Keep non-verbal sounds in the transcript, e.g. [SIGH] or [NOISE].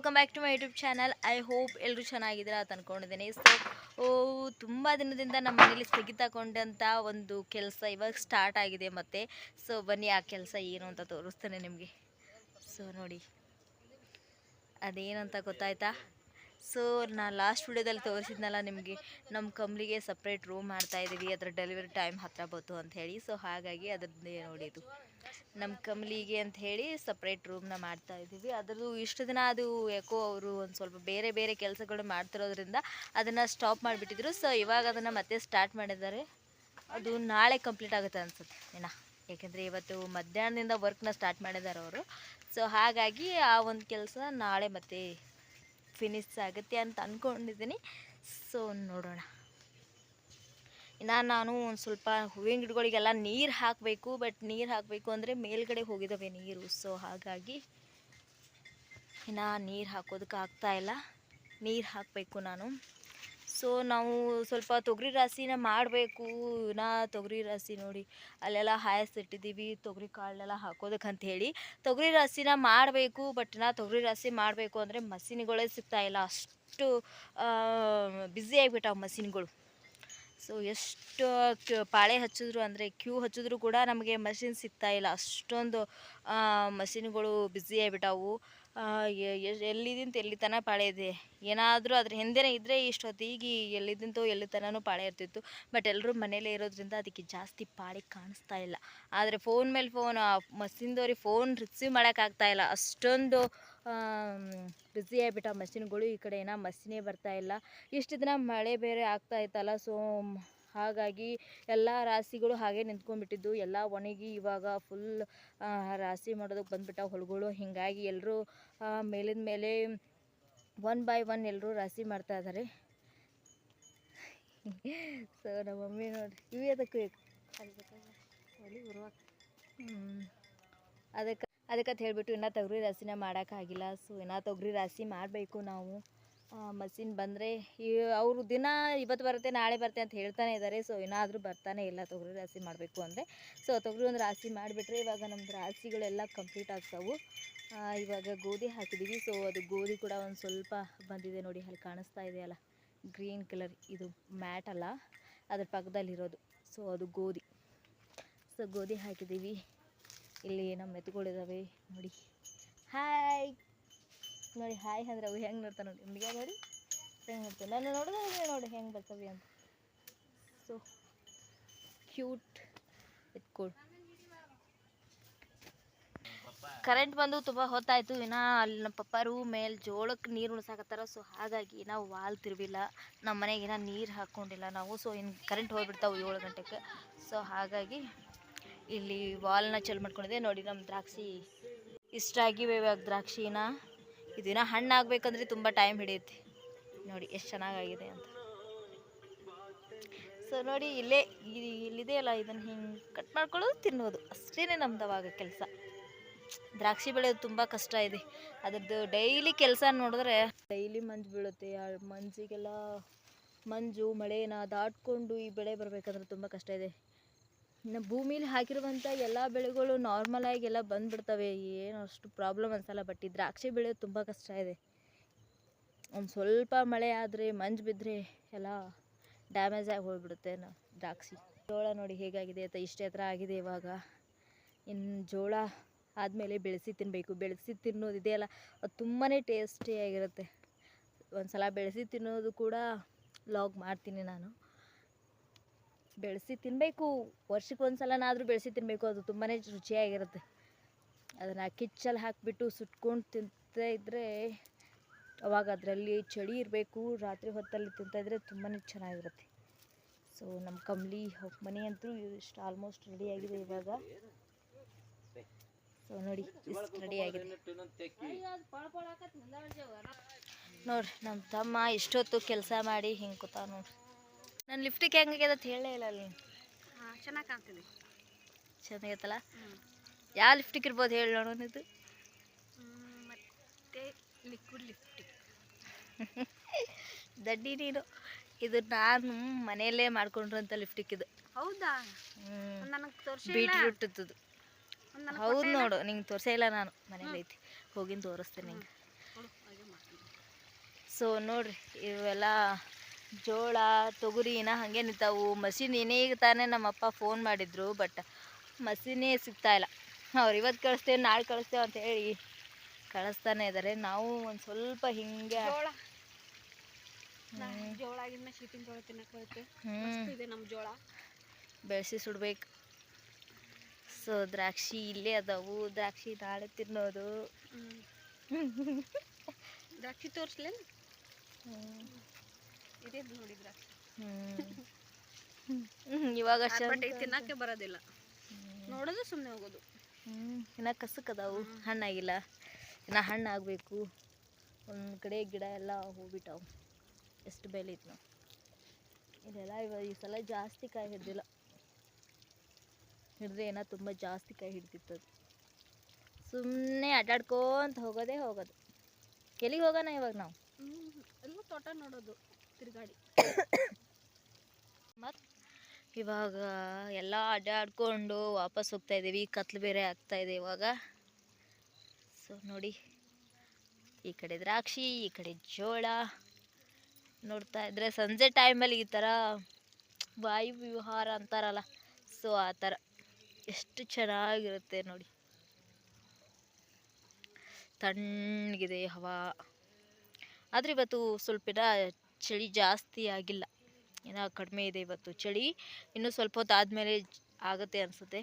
Welcome back to my YouTube channel I hope ಎಲ್ಲರೂ ಚೆನ್ನಾಗಿದ್ದೀರಾ ಅಂತ ಅಂದ್ಕೊಂಡಿದ್ದೀನಿ ಸೊ ಓ, ತುಂಬ ದಿನದಿಂದ ನಮ್ಮ ಮನೇಲಿ ತೆಗಿತಕೊಂಡಂಥ ಒಂದು ಕೆಲಸ ಇವಾಗ ಸ್ಟಾರ್ಟ್ ಆಗಿದೆ ಮತ್ತೆ. ಸೊ ಬನ್ನಿ ಆ ಕೆಲಸ ಏನು ಅಂತ ತೋರಿಸ್ತೇನೆ ನಿಮಗೆ. ಸೊ ನೋಡಿ. ಅದೇನಂತ ಗೊತ್ತಾಯ್ತಾ? ಸೊ ನಾ ಲಾಸ್ಟ್ ವಿಡಿಯೋದಲ್ಲಿ ತೋರಿಸಿದ್ನಲ್ಲ ನಿಮಗೆ ನಮ್ಮ ಕಂಪ್ನಿಗೆ ಸಪ್ರೇಟ್ ರೂಮ್ ಮಾಡ್ತಾಯಿದ್ದೀವಿ ಅದರ ಡೆಲಿವರಿ ಟೈಮ್ ಹತ್ತಿರ ಬಂತು ಅಂತ ಹೇಳಿ. ಸೊ ಹಾಗಾಗಿ ಅದರದ್ದೇ ನೋಡಿ ಇದು. ನಮ್ಮ ಕಮಲಿಗೆ ಅಂತ ಹೇಳಿ ಸಪ್ರೇಟ್ ರೂಮ್ನ ಮಾಡ್ತಾ ಇದ್ದೀವಿ. ಅದರದ್ದು ಇಷ್ಟು ದಿನ ಅದು ಯಾಕೋ ಅವರು ಒಂದು ಸ್ವಲ್ಪ ಬೇರೆ ಬೇರೆ ಕೆಲಸಗಳು ಮಾಡ್ತಿರೋದ್ರಿಂದ ಅದನ್ನು ಸ್ಟಾಪ್ ಮಾಡಿಬಿಟ್ಟಿದ್ರು. ಸೊ ಇವಾಗ ಅದನ್ನು ಮತ್ತೆ ಸ್ಟಾರ್ಟ್ ಮಾಡಿದ್ದಾರೆ. ಅದು ನಾಳೆ ಕಂಪ್ಲೀಟ್ ಆಗುತ್ತೆ ಅನ್ಸುತ್ತೆ ಏನ ಯಾಕೆಂದರೆ ಇವತ್ತು ಮಧ್ಯಾಹ್ನದಿಂದ ವರ್ಕ್ನ ಸ್ಟಾರ್ಟ್ ಮಾಡಿದ್ದಾರೆ ಅವರು. ಸೊ ಹಾಗಾಗಿ ಆ ಒಂದು ಕೆಲಸ ನಾಳೆ ಮತ್ತೆ ಫಿನಿಶ್ ಆಗುತ್ತೆ ಅಂತ ಅಂದ್ಕೊಂಡಿದ್ದೀನಿ ಸೊ ನೋಡೋಣ. ಇನ್ನು ನಾನು ಒಂದು ಸ್ವಲ್ಪ ಹೂವಿನ ಗಿಡಗಳಿಗೆಲ್ಲ ನೀರು ಹಾಕಬೇಕು ಬಟ್ ನೀರು ಹಾಕಬೇಕು ಅಂದರೆ ಮೇಲ್ಗಡೆ ಹೋಗಿದ್ದಾವೆ ನೀರು. ಸೊ ಹಾಗಾಗಿ ಇನ್ನು ನೀರು ಹಾಕೋದಕ್ಕೆ ಆಗ್ತಾ ಇಲ್ಲ. ನೀರು ಹಾಕಬೇಕು ನಾನು. ಸೊ ನಾವು ಸ್ವಲ್ಪ ತೊಗರಿ ರಾಸಿನ ಮಾಡಬೇಕು. ನಾ ತೊಗರಿ ರಾಸಿ ನೋಡಿ, ಅಲ್ಲೆಲ್ಲ ಹಾಯಸಿಟ್ಟಿದ್ದೀವಿ ತೊಗರಿ ಕಾಳನ್ನೆಲ್ಲ ಹಾಕೋದಕ್ಕೆ ಅಂತ ಹೇಳಿ ತೊಗರಿ ರಾಸಿನ ಮಾಡಬೇಕು ಬಟ್ ನಾ ತೊಗರಿ ರಾಸಿ ಮಾಡಬೇಕು ಅಂದರೆ ಮಸೀನ್ಗಳೇ ಸಿಗ್ತಾ ಇಲ್ಲ. ಅಷ್ಟು ಬ್ಯುಸಿ ಆಗಿಬಿಟ್ಟಾವ ಮಷಿನ್ಗಳು. ಸೊ, ಎಷ್ಟು ಪಾಳೆ ಹಚ್ಚಿದ್ರು ಅಂದರೆ, ಕ್ಯೂ ಹಚ್ಚಿದ್ರು ಕೂಡ ನಮಗೆ ಮಷಿನ್ ಸಿಗ್ತಾ ಇಲ್ಲ. ಅಷ್ಟೊಂದು ಮಷಿನ್ಗಳು ಬ್ಯುಸಿ ಆಗಿಬಿಟ್ಟಾವು. ಎಲ್ಲಿದಿಂತ ಎಲ್ಲಿ ತನಕ ಪಾಳೆ ಇದೆ. ಏನಾದರೂ ಅದ್ರ ಹಿಂದೆನೇ ಇದ್ದರೆ ಇಷ್ಟೊತ್ತಿಗೆ ಎಲ್ಲಿದಿಂತೋ ಎಲ್ಲಿ ತನಕನೂ ಪಾಳೆ ಇರ್ತಿತ್ತು. ಬಟ್ ಎಲ್ಲರೂ ಮನೆಯಲ್ಲೇ ಇರೋದ್ರಿಂದ ಅದಕ್ಕೆ ಜಾಸ್ತಿ ಪಾಳೆ ಕಾಣಿಸ್ತಾ ಇಲ್ಲ. ಆದರೆ ಫೋನ್ ಮೇಲೆ ಫೋನ್ ಮಷಿನ್ದವ್ರಿಗೆ ಫೋನ್ ರಿಸೀವ್ ಮಾಡೋಕ್ಕಾಗ್ತಾ ಇಲ್ಲ. ಅಷ್ಟೊಂದು ಬ್ಯುಸಿ ಆಗಿಬಿಟ್ಟ ಮಷಿನ್ಗಳು ಈ ಕಡೆ ಏನೋ ಮಷಿನೇ ಬರ್ತಾ ಇಲ್ಲ. ಇಷ್ಟು ದಿನ ಮಳೆ ಬೇರೆ ಆಗ್ತಾ ಇತ್ತಲ್ಲ, ಸೊ ಹಾಗಾಗಿ ಎಲ್ಲ ರಾಶಿಗಳು ಹಾಗೆ ನಿಂತ್ಕೊಂಡ್ಬಿಟ್ಟಿದ್ದು. ಎಲ್ಲ ಒಣಗಿ ಇವಾಗ ಫುಲ್ ರಾಶಿ ಮಾಡೋದಕ್ಕೆ ಬಂದ್ಬಿಟ್ಟ ಹೊಲಗಳು. ಹೀಗಾಗಿ ಎಲ್ಲರೂ ಮೇಲಿನ ಮೇಲೆ ಒನ್ ಬೈ ಒನ್ ಎಲ್ಲರೂ ರಾಶಿ ಮಾಡ್ತಾ ಇದ್ದಾರೆ ಸೊ ನಮ್ಮ ಮಮ್ಮಿ ಅದಕ್ಕೆ ಅದಕ್ಕೆ, ಅದಕ್ಕಂತ ಹೇಳ್ಬಿಟ್ಟು ಇನ್ನೂ ತೊಗರಿ ರಾಸಿನ ಮಾಡೋಕ್ಕಾಗಿಲ್ಲ ಸೊ ಇನ್ನೂ ತೊಗರಿ ರಾಸಿ ಮಾಡಬೇಕು ನಾವು. ಮಷಿನ್ ಬಂದರೆ ಈ ಅವರು ದಿನ ಇವತ್ತು ಬರುತ್ತೆ, ನಾಳೆ ಬರುತ್ತೆ ಅಂತ ಹೇಳ್ತಾನೆ ಇದ್ದಾರೆ ಸೊ ಏನಾದರೂ ಬರ್ತಾನೆ ಇಲ್ಲ ತೊಗರಿ, ರಾಶಿ ಮಾಡಬೇಕು ಅಂದರೆ. ಸೊ ತೊಗರಿ ಒಂದು ರಾಶಿ ಮಾಡಿಬಿಟ್ರೆ ಇವಾಗ ನಮ್ಮದು ರಾಶಿಗಳೆಲ್ಲ ಕಂಪ್ಲೀಟ್ ಆಗ್ತಾವು. ಇವಾಗ ಗೋಧಿ ಹಾಕಿದ್ದೀವಿ ಸೊ ಅದು ಗೋಧಿ ಕೂಡ ಒಂದು ಸ್ವಲ್ಪ ಬಂದಿದೆ ನೋಡಿ, ಅಲ್ಲಿ ಕಾಣಿಸ್ತಾ ಇದೆಯಲ್ಲ ಗ್ರೀನ್ ಕಲರ್ ಇದು ಮ್ಯಾಟ್ ಅಲ್ಲ, ಅದ್ರ ಪಕ್ಕದಲ್ಲಿರೋದು. ಸೊ ಅದು ಗೋಧಿ. ಸೊ ಗೋಧಿ ಹಾಕಿದ್ದೀವಿ ಇಲ್ಲಿ ನಮ್ಮ ಎತ್ತುಗಳಿದ್ದಾವೆ ನೋಡಿ. ಹಾಯ್ ನೋಡಿ, ಹಾಯ್ ಅಂದ್ರೆ ಅವು ಹೆಂಗೆ ನೋಡ್ತಾವೆ ನೋಡಿ. ನಿಮಗೆ ನೋಡಿ ಹೆಂಗೆ ನೋಡ್ತಾವೆ ನಾನು ನೋಡಿದ್ರೆ ನೋಡಿ ಹೆಂಗೆ ಬರ್ತವೆ ಅಂತ. ಸೊ ಕ್ಯೂಟ್ ಎತ್ಕೊಳು ಕರೆಂಟ್ ಬಂದು ತುಂಬ ಹೊತ್ತಾಯಿತು. ಇನ್ನು ಅಲ್ಲಿ ನಮ್ಮ ಪಪ್ಪಾರು ಮೇಲೆ ಜೋಳಕ್ಕೆ ನೀರು ಉಣ್ಸಾಕತ್ತಾರ ಸೊ ಹಾಗಾಗಿ ನಾವು ವಾಲ್ ತಿರುವಿಲ್ಲ. ನಮ್ಮ ಮನೆಗೆ ಇನ್ನೂ ನೀರು ಹಾಕ್ಕೊಂಡಿಲ್ಲ ನಾವು. ಸೊ ಇನ್ನು ಕರೆಂಟ್ ಹೋಗ್ಬಿಡ್ತಾವೆ ಏಳು ಗಂಟೆಗೆ ಸೊ ಹಾಗಾಗಿ ಇಲ್ಲಿ ವಾಲ್ನ ಚಲ್ ಮಾಡ್ಕೊಂಡಿದೆ ನೋಡಿ ನಮ್ಮ ದ್ರಾಕ್ಷಿ ಇಷ್ಟಾಗಿವೆ ಇವಾಗ ದ್ರಾಕ್ಷಿನ. ಇದನ್ನ ಹಣ್ಣು ಆಗಬೇಕಂದ್ರೆ ತುಂಬ ಟೈಮ್ ಹಿಡಿಯುತ್ತೆ. ನೋಡಿ, ಎಷ್ಟು ಚೆನ್ನಾಗಾಗಿದೆ ಅಂತ. ಸೊ ನೋಡಿ, ಇಲ್ಲೇ ಇಲ್ಲಿದೆ ಅಲ್ಲ, ಇದನ್ನು ಹಿಂಗೆ ಕಟ್ ಮಾಡ್ಕೊಳ್ಳೋದು, ತಿನ್ನೋದು. ಅಷ್ಟೇ ನಮ್ದು ಅವಾಗ ಕೆಲಸ. ದ್ರಾಕ್ಷಿ ಬೆಳೆಯೋದು ತುಂಬ ಕಷ್ಟ ಇದೆ. ಅದರದ್ದು ಡೈಲಿ ಕೆಲಸ ನೋಡಿದ್ರೆ ಡೈಲಿ ಮಂಜು ಬೀಳುತ್ತೆ. ಆ ಮಂಜಿಗೆಲ್ಲ ಮಂಜು, ಮಳೆನ ದಾಟ್ಕೊಂಡು ಈ ಬೆಳೆ ಬರಬೇಕಂದ್ರೆ ತುಂಬ ಕಷ್ಟ ಇದೆ. ಭೂಮಿಲಿ ಹಾಕಿರುವಂಥ ಎಲ್ಲ ಬೆಳೆಗಳು ನಾರ್ಮಲ್ ಆಗಿ ಎಲ್ಲ ಬಂದ್ಬಿಡ್ತವೆ. ಏನು ಅಷ್ಟು ಪ್ರಾಬ್ಲಮ್ ಅನ್ಸಲ್ಲ ಬಟ್ ಈ ದ್ರಾಕ್ಷಿ ಬೆಳೆಯೋದು ತುಂಬ ಕಷ್ಟ ಇದೆ. ಒಂದು ಸ್ವಲ್ಪ ಮಳೆ ಆದರೆ, ಮಂಜು ಬಿದ್ದರೆ ಎಲ್ಲ ಡ್ಯಾಮೇಜ್ ಆಗಿ ಹೋಗ್ಬಿಡುತ್ತೆ ನಾವು ದ್ರಾಕ್ಷಿ. ಜೋಳ ನೋಡಿ ಹೇಗಾಗಿದೆ ಅಂತ ಇಷ್ಟೇ ಹತ್ರ ಆಗಿದೆ ಇವಾಗ. ಇನ್ನು ಜೋಳ ಆದಮೇಲೆ ಬೆಳೆಸಿ ತಿನ್ನಬೇಕು ಬೆಳೆಸಿ ತಿನ್ನೋದು ಇದೆಯಲ್ಲ ಅದು ತುಂಬಾ ಟೇಸ್ಟಿಯಾಗಿರುತ್ತೆ ಒಂದು ಸಲ ಬೆಳೆಸಿ ತಿನ್ನೋದು ಕೂಡ ಲಾಗ್ ಮಾಡ್ತೀನಿ ನಾನು. ಬೆಳೆಸಿ ತಿನ್ನಬೇಕು ವರ್ಷಕ್ಕೆ ಒಂದು ಸಲನಾದರೂ ಬೆಳೆಸಿ ತಿನ್ನಬೇಕು ಅದು ತುಂಬಾ ರುಚಿಯಾಗಿರುತ್ತೆ. ಅದನ್ನು ಕಿಚ್ಚಲ್ಲಿ ಹಾಕಿಬಿಟ್ಟು ಸುಟ್ಕೊಂಡು ತಿಂತಾ ಇದ್ದರೆ ಅವಾಗ ಅದರಲ್ಲಿ ಚಳಿ ಇರಬೇಕು. ರಾತ್ರಿ ಹೊತ್ತಲ್ಲಿ ತಿಂತಾಯಿದ್ರೆ ತುಂಬಾ ಚೆನ್ನಾಗಿರುತ್ತೆ. ಸೊ ನಮ್ಮ ಕಂಬ್ಲಿ ಮನೆ ಅಂತೂ ಇಷ್ಟು ಆಲ್ಮೋಸ್ಟ್ ಆಗಿದೆ ಇವಾಗ. ಸೊ ನೋಡಿ, ಇಷ್ಟು ರೆಡಿಯಾಗಿದೆ ನೋಡ್ರಿ ನಮ್ಮ ತಮ್ಮ ಇಷ್ಟೊತ್ತು ಕೆಲಸ ಮಾಡಿ ಹಿಂಗೆ ಕೂತಾವ ನೋಡ್ರಿ ನನ್ನ ಲಿಫ್ಟಿಗೆ ಹೆಂಗಾಗ್ಯದ ಅಂತ ಹೇಳೇ ಇಲ್ಲ ಅಲ್ಲಿ. ಚೆನ್ನಾಗಿ ಕಾಣ್ತಿದೆ. ಚೆನ್ನಾಗೈತಲ್ಲ ಯಾವ ಲಿಫ್ಟಿಗೆ ಇರ್ಬೋದು ಹೇಳಿ ನೋಡೋಣ ಇದು ಮತ್ತೆ ಲಿಕ್ವಿಡ್ ಲಿಪ್ಟಿಕ್ [LAUGHS] ದಡ್ಡಿ ನೀನು. ಇದು ನಾನು ಮನೆಯಲ್ಲೇ ಮಾಡ್ಕೊಂಡ್ರಂತ ಲಿಫ್ಟಿಕ್ ಇದು. ಹೌದಾ? ನನಗೆ ತೋರಿಸಿ ಬೀಟ್ರೂಟ್ ಅದು ಹೌದು ನೋಡು ನಿಂಗೆ ತೋರಿಸೇ ಇಲ್ಲ ನಾನು. ಮನೇಲಿ ಐತಿ. ಹೋಗಿನ ತೋರಿಸ್ತೇನೆ ನಿಂಗೆ. ಸೊ ನೋಡ್ರಿ ಇವೆಲ್ಲ ಜೋಳ ತೊಗರಿನ ಹಾಗೆ ನಿಂತಾವು. ಮಷಿನ್ ಇನ್ನೀಗ ತಾನೇ ನಮ್ಮಪ್ಪ ಫೋನ್ ಮಾಡಿದ್ರು ಬಟ್ ಮಷೀನೇ ಸಿಗ್ತಾ ಇಲ್ಲ. ಅವ್ರು ಇವತ್ತು ಕಳಿಸ್ತೇವೆ ನಾಳೆ ಕಳಿಸ್ತೇವೆ ಅಂತ ಹೇಳಿ ಕಳಿಸ್ತಾನೆ ಇದ್ದಾರೆ ನಾವು ಒಂದು ಸ್ವಲ್ಪ ಹಿಂಗೆ ಜೋಳ. ಬೆಳೆಸಿ ಸುಡ್ಬೇಕು. ಸೊ ದ್ರಾಕ್ಷಿ ಇಲ್ಲೇ ಅದಾವು. ದ್ರಾಕ್ಷಿ ನಾಳೆ ತಿನ್ನೋದು. ದ್ರಾಕ್ಷಿ ತೋರಿಸ್ಲೇನು? ಇದೇ ಹ್ಮ್. ಇವಾಗ ತಿನ್ನಕ್ಕೆ ಬರೋದಿಲ್ಲ. ನೋಡೋದು ಸುಮ್ಮನೆ ಹೋಗೋದು. ಇನ್ನು ಕಸಕ್ಕೆ ಅದಾವು ಹಣ್ಣಾಗಿಲ್ಲ ಇನ್ನು ಹಣ್ಣು ಆಗಬೇಕು. ಒಂದು ಕಡೆ ಗಿಡ ಎಲ್ಲ ಹೋಗ್ಬಿಟ್ಟಾವು. ಎಷ್ಟು ಬೆಲೆ ಇತ್ತು ನಾವು ಇದೆಲ್ಲ ಇವಾಗ ಈ ಸಲ ಜಾಸ್ತಿ ಕಾಯಿ ಹಿಡ್ದಿಲ್ಲ. ಹಿಡಿದ್ರೆ ಏನ ತುಂಬ ಜಾಸ್ತಿ ಕಾಯಿ ಹಿಡ್ದಿತ್ತು ಅದು. ಸುಮ್ಮನೆ ಅಡ್ಡಾಡ್ಕೊಂತ ಹೋಗೋದೇ ಹೋಗೋದು. ಕೆಲಿಗೆ ಹೋಗೋಣ ಇವಾಗ ನಾವು? ಎಲ್ಲ ತೋಟ ನೋಡೋದು. ತಿರುಗಾಡಿ. ಮತ್ ಇವಾಗ ಎಲ್ಲ ಅಡ್ಡಾಡ್ಕೊಂಡು ವಾಪಸ್ ಹೋಗ್ತಾ ಇದ್ದೀವಿ. ಕತ್ಲು ಬೇರೆ ಆಗ್ತಾ ಇದೆ ಇವಾಗ. ಸೊ ನೋಡಿ. ಈ ಕಡೆ ದ್ರಾಕ್ಷಿ, ಈ ಕಡೆ ಜೋಳ. ನೋಡ್ತಾ ಇದ್ರೆ ಸಂಜೆ ಟೈಮಲ್ಲಿ ಈ ಥರ ವಾಯು ವಿಹಾರ ಅಂತಾರಲ್ಲ ಸೊ ಆ ಥರ ಎಷ್ಟು ಚೆನ್ನಾಗಿರುತ್ತೆ ನೋಡಿ. ತಣ್ಣಗಿದೆ ಹವಾ. ಆದರೆ ಇವತ್ತು ಸ್ವಲ್ಪ ಚಳಿ ಜಾಸ್ತಿ ಆಗಿಲ್ಲ. ಏನೋ ಕಡಿಮೆ ಇದೆ ಇವತ್ತು ಚಳಿ. ಇನ್ನೂ ಸ್ವಲ್ಪ ಹೊತ್ತು ಆದಮೇಲೆ ಆಗುತ್ತೆ ಅನಿಸುತ್ತೆ.